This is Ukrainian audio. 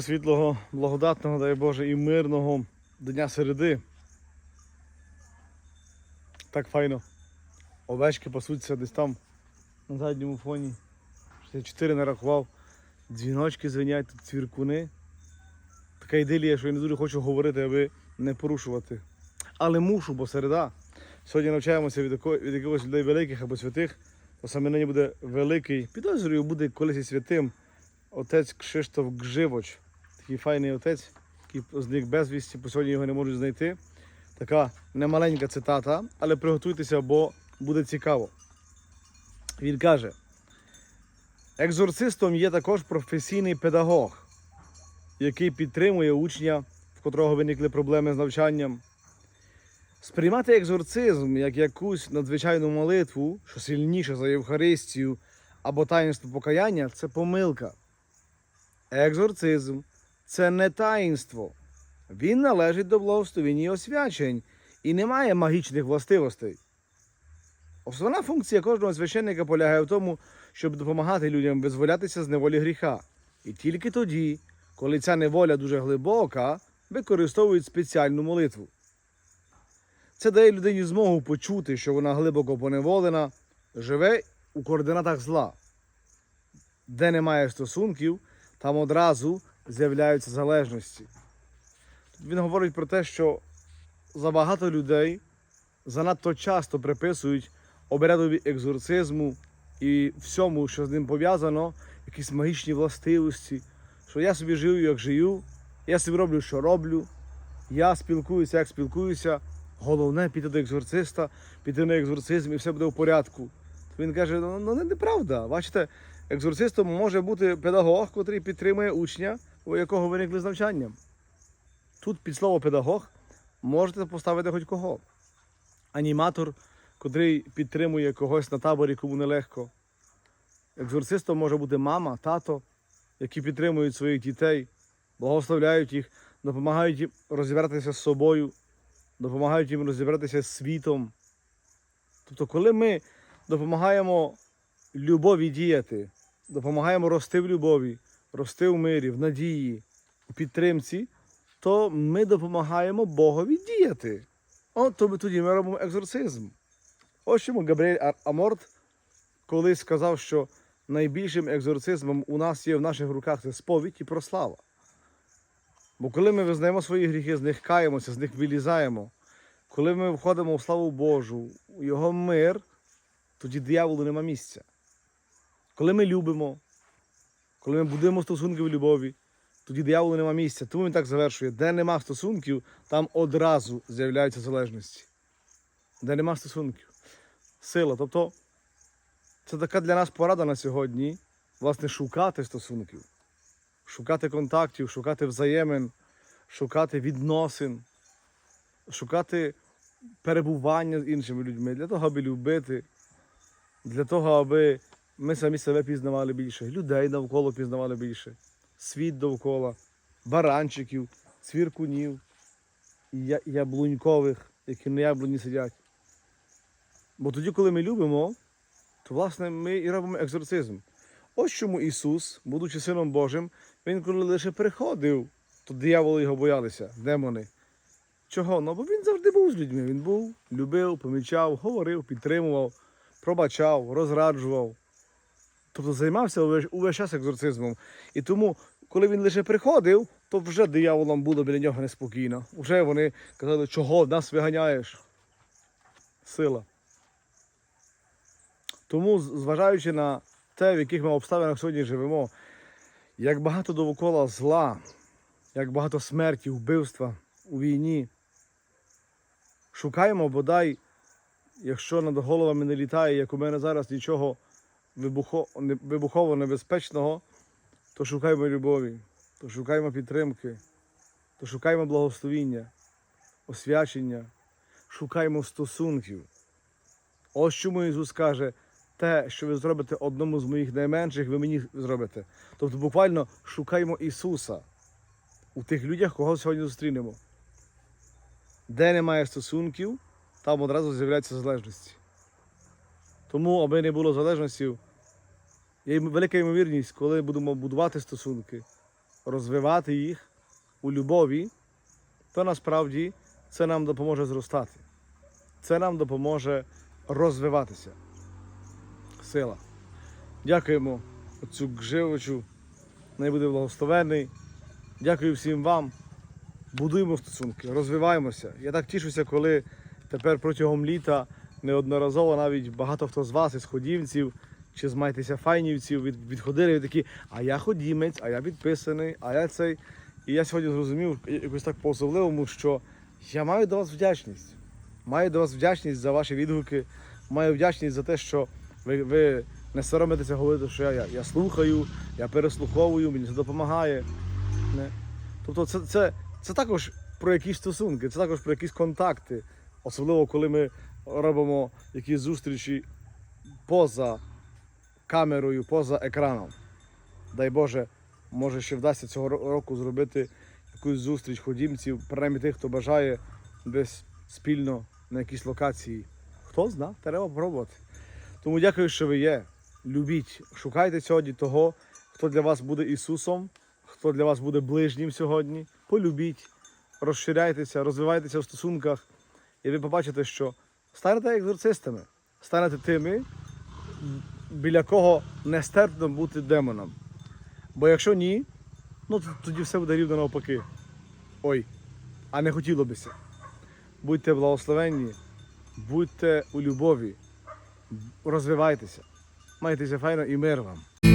світлого, благодатного, дай Боже, і мирного Дня середи. Так файно. Овечки пасуться десь там на задньому фоні. 64 нарахував. Дзвіночки звенять, тут цвіркуни. Така ідилія, що я не дуже хочу говорити, аби не порушувати. Але мушу, бо середа. Сьогодні навчаємося від, від якогось людей великих або святих. То саме нині буде великий, підозрюю, буде колись і святим отець Кшиштоф Гживоч. Такий файний отець, який зник безвісті, по сьогодні його не можуть знайти. Така немаленька цитата, але приготуйтеся, бо буде цікаво. Він каже: екзорцистом є також професійний педагог, який підтримує учня, в котрого виникли проблеми з навчанням. Сприймати екзорцизм як якусь надзвичайну молитву, що сильніше за Євхаристію або таїнство покаяння це помилка. Екзорцизм це не таїнство. Він належить до благословіння освячень і не має магічних властивостей. Основна функція кожного священника полягає в тому, щоб допомагати людям визволятися з неволі гріха. І тільки тоді, коли ця неволя дуже глибока, використовують спеціальну молитву. Це дає людині змогу почути, що вона глибоко поневолена, живе у координатах зла. Де немає стосунків, там одразу з'являються залежності. Він говорить про те, що забагато людей занадто часто приписують обрядові екзорцизму і всьому, що з ним пов'язано, якісь магічні властивості, що я собі живу, як живу, я собі роблю, що роблю, я спілкуюся, як спілкуюся. Головне піти до екзорциста, піти на екзорцизм і все буде в порядку. Він каже: ну, ну не неправда. Бачите, екзорцистом може бути педагог, який підтримує учня, у якого виникли з навчанням. Тут під слово педагог можете поставити хоч кого. Аніматор, котрий підтримує когось на таборі, кому нелегко. Екзорцистом може бути мама, тато, які підтримують своїх дітей, благословляють їх, допомагають їм розібратися з собою, допомагають їм розібратися з світом. Тобто, коли ми допомагаємо любові діяти, допомагаємо рости в любові, рости в мирі, в надії, у підтримці, то ми допомагаємо Богові діяти. От то ми тоді ми робимо екзорцизм. Ось чому Габріель Аморт колись сказав, що найбільшим екзорцизмом у нас є в наших руках це сповідь і прослава. Бо коли ми визнаємо свої гріхи, з них каємося, з них вилізаємо, коли ми входимо в славу Божу, у Його мир, тоді дияволу нема місця. Коли ми любимо, коли ми будуємо стосунки в любові, тоді дияволу нема місця. Тому він так завершує: де нема стосунків, там одразу з'являються залежності. Де нема стосунків. Сила. Тобто, це така для нас порада на сьогодні, власне, шукати стосунків, шукати контактів, шукати взаємин, шукати відносин, шукати перебування з іншими людьми для того, аби любити, для того, аби ми самі себе пізнавали більше, людей навколо пізнавали більше, світ довкола, баранчиків, цвіркунів, яблунькових, які на яблуні сидять. Бо тоді, коли ми любимо, то власне ми і робимо екзорцизм. Ось чому Ісус, будучи Сином Божим, Він коли лише приходив, то дияволи його боялися, демони. Чого? Ну, бо він завжди був з людьми. Він був, любив, помічав, говорив, підтримував, пробачав, розраджував. Тобто займався увесь, час екзорцизмом. І тому, коли він лише приходив, то вже дияволам було біля нього неспокійно. Вже вони казали, чого нас виганяєш? Сила. Тому, зважаючи на те, в яких ми обставинах сьогодні живемо, як багато довкола зла, як багато смерті, вбивства у війні, шукаємо бодай, якщо над головами не літає, як у мене зараз нічого вибухово небезпечного, то шукаємо любові, то шукаємо підтримки, то шукаємо благословіння, освячення, шукаємо стосунків. Ось чому Ісус каже, те, що ви зробите одному з моїх найменших, ви мені зробите. Тобто буквально шукаємо Ісуса у тих людях, кого сьогодні зустрінемо. Де немає стосунків, там одразу з'являються залежності. Тому, аби не було залежності, є велика ймовірність, коли будемо будувати стосунки, розвивати їх у любові, то насправді це нам допоможе зростати. Це нам допоможе розвиватися. Сила. Дякуємо отцю Гживичу. Най буде благословений. Дякую всім вам. Будуємо стосунки, розвиваємося. Я так тішуся, коли тепер протягом літа неодноразово навіть багато хто з вас із ходівців чи з майтеся файнівців від, відходили і такі, а я ходімець, а я підписаний, а я цей. І я сьогодні зрозумів якось так по-особливому, що я маю до вас вдячність. Маю до вас вдячність за ваші відгуки, маю вдячність за те, що ви, ви не соромитеся говорити, що я, я, я слухаю, я переслуховую, мені це допомагає. Не? Тобто це, це, це також про якісь стосунки, це також про якісь контакти. Особливо, коли ми робимо якісь зустрічі поза камерою, поза екраном. Дай Боже, може ще вдасться цього року зробити якусь зустріч ходімців, принаймні тих, хто бажає десь спільно на якійсь локації. Хто зна, треба пробувати. Тому дякую, що ви є. Любіть, шукайте сьогодні того, хто для вас буде Ісусом, хто для вас буде ближнім сьогодні. Полюбіть, розширяйтеся, розвивайтеся в стосунках, і ви побачите, що станете екзорцистами, станете тими, біля кого нестерпно бути демоном. Бо якщо ні, ну то тоді все буде рівно навпаки. Ой, а не хотіло бися. Будьте благословенні, будьте у любові, розвивайтеся, майтеся файно і мир вам.